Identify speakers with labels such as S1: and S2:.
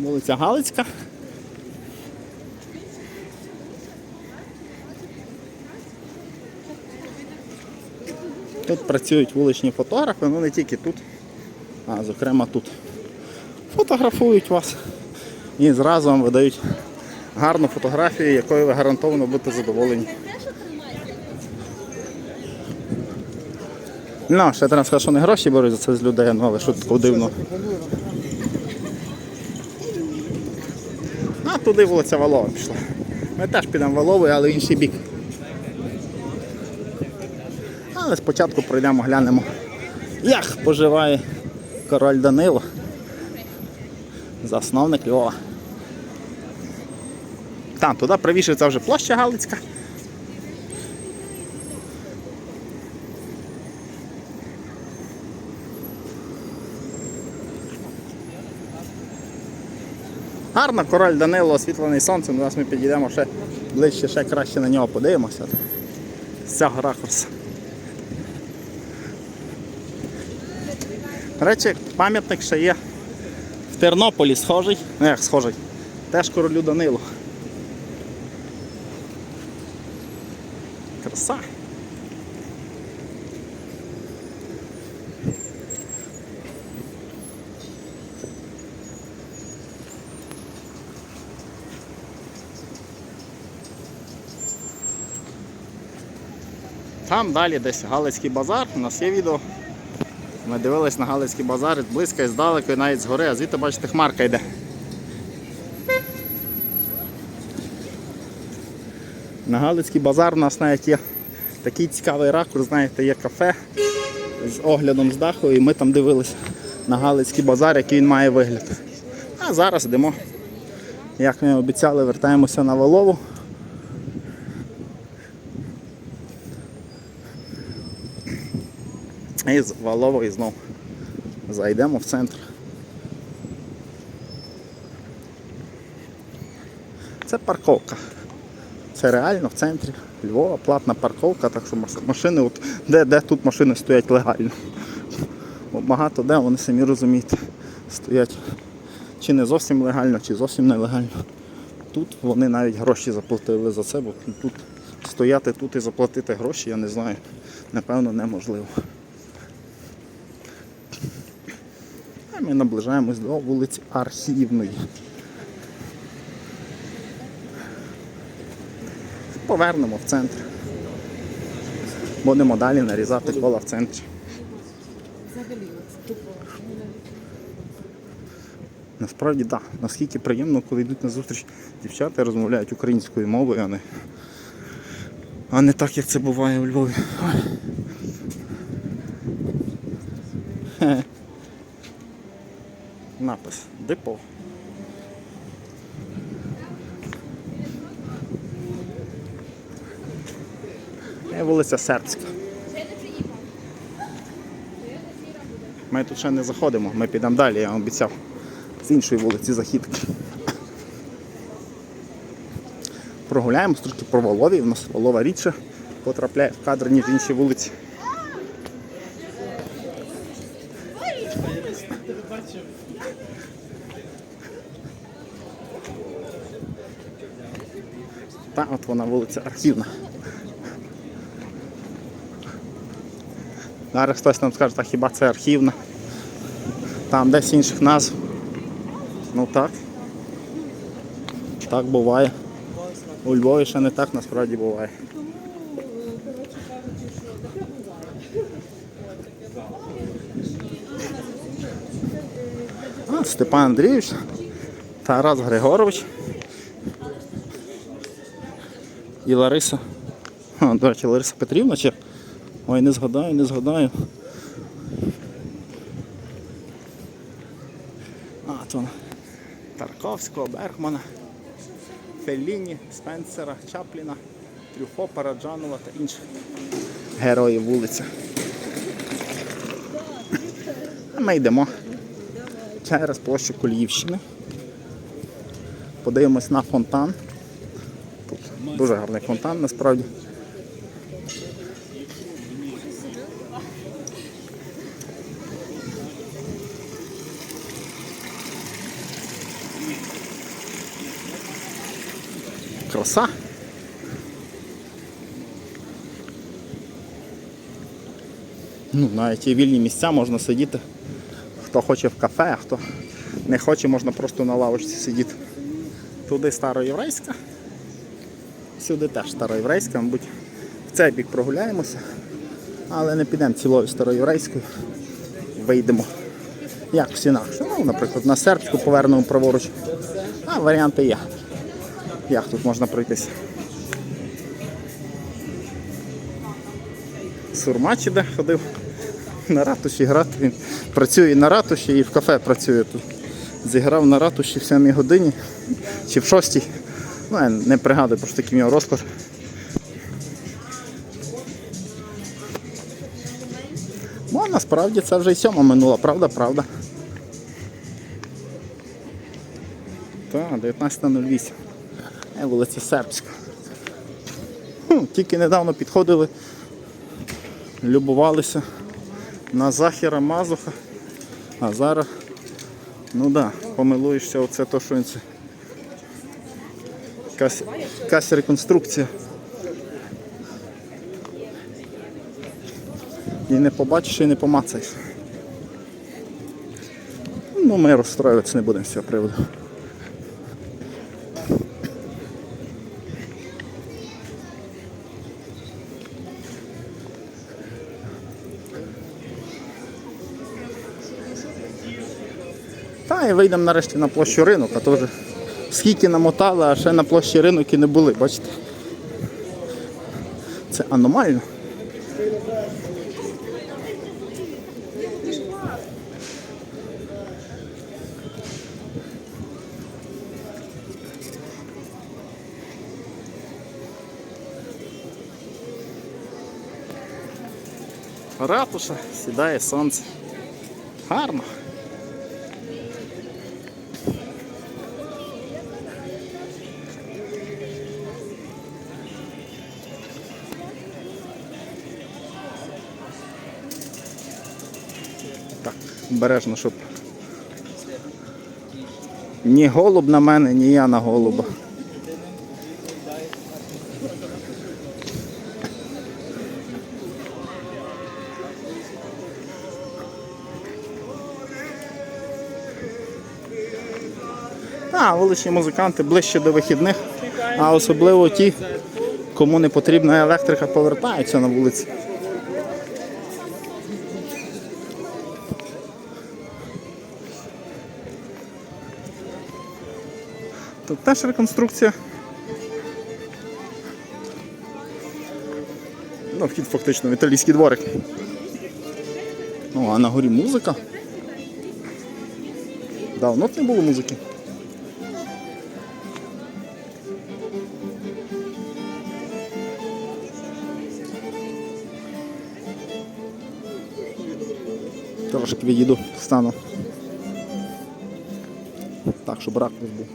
S1: Вулиця Галицька. Тут працюють вуличні фотографи, ну не тільки тут, а зокрема тут. Фотографують вас і зразу вам видають гарну фотографію, якою ви гарантовано будете задоволені. Ну, ще треба сказати, що не гроші беруть за це з людей, ну але що тут дивно. А туди вулиця Валова пішла. Ми теж підемо Валовою, але в інший бік. Але спочатку пройдемо, глянемо, як поживає король Данило, засновник Львова. Там, туди це вже площа Галицька. Гарно, король Данило освітлений сонцем, зараз ми підійдемо ще ближче, ще краще на нього подивимося. З цього ракурсу. До речі, пам'ятник ще є в Тернополі схожий. Ну як схожий. Теж королю Данилу. Краса. Там далі десь Галицький базар, у нас є відео. Ми дивились на Галицький базар близько і здалеку, і навіть згори, а звідти бачите, хмарка йде. На Галицький базар у нас навіть є такий цікавий ракурс, знаєте, є кафе з оглядом з даху, і ми там дивилися на Галицький базар, який він має вигляд. А зараз йдемо, як ми обіцяли, вертаємося на Волову. І з Валової знов зайдемо в центр. Це парковка. Це реально в центрі Львова платна парковка, так що машини, от, де, де тут машини стоять легально. Бо багато де вони самі розумієте, стоять чи не зовсім легально, чи зовсім нелегально. Тут вони навіть гроші заплатили за це, бо тут стояти тут і заплатити гроші, я не знаю, напевно, неможливо. А ми наближаємось до вулиці Архівної. Повернемо в центр. Будемо далі нарізати кола в центрі. Насправді так. Да. Наскільки приємно, коли йдуть на зустріч дівчата розмовляють українською мовою, а не, а не так, як це буває у Львові. Напис Депо. Е, Вулиця Сербська. Ми тут ще не заходимо, ми підемо далі, я вам обіцяв. З іншої вулиці Західки. Прогуляємось трошки по Волові, у нас Волова рідше потрапляє в кадр, ніж інші вулиці. Та от вона вулиця Архівна. Зараз хтось нам скаже, та хіба це архівна? Там десь інших назв. Ну так. Так буває. У Львові ще не так насправді буває. А, Степан Андрійович, Тарас Григорович і Лариса. А, до речі, Лариса Петрівна чи? Ой, не згадаю, не згадаю. А, то. Тарковського, Бергмана, Фелліні, Спенсера, Чапліна, Трюфо, Параджанова та інших героїв вулиці. Ми йдемо через площу Коліївщини. Подивимось на фонтан. Дуже гарний фонтан насправді. Краса. Ну, Навіть є вільні місця можна сидіти. Хто хоче в кафе, а хто не хоче, можна просто на лавочці сидіти. Туди староєврейська. Сюди теж староєврейська, мабуть, в цей бік прогуляємося, але не підемо цілою староєврейською. Вийдемо якось інакше. Ну, наприклад, на сербську повернемо праворуч. А варіанти є. Як тут можна пройтися? Сурмач іде, ходив на ратуші грати. Він працює на ратуші і в кафе працює тут. Зіграв на ратуші в 7 годині чи в 6. Ну, я не пригадую, просто такий нього розклад. Ну, насправді це вже й сьома минула, правда, правда. Так, 19.08. Е, вулиця Сербська. Хм, тільки недавно підходили, любувалися на Захіра Мазуха. А зараз, ну так, да, помилуєшся, оце то, що він це. Якась, якась реконструкція. І не побачиш, і не помацаєш. Ну, ми розстроюватися не будемо з цього приводу. Та і вийдемо нарешті на площу ринок, а то скільки намотали, а ще на площі ринок і не були, бачите? Це аномально. Ратуша, сідає сонце. Гарно. Обережно, щоб ні голуб на мене, ні я на голуба. А, вуличні музиканти ближче до вихідних, а особливо ті, кому не потрібна електрика, повертаються на вулиці. Тут теж реконструкція. Ну, вхід фактично в італійський дворик. Ну, а на горі музика. Давно б не було музики. Трошки відійду стану. Так, щоб ракурс був.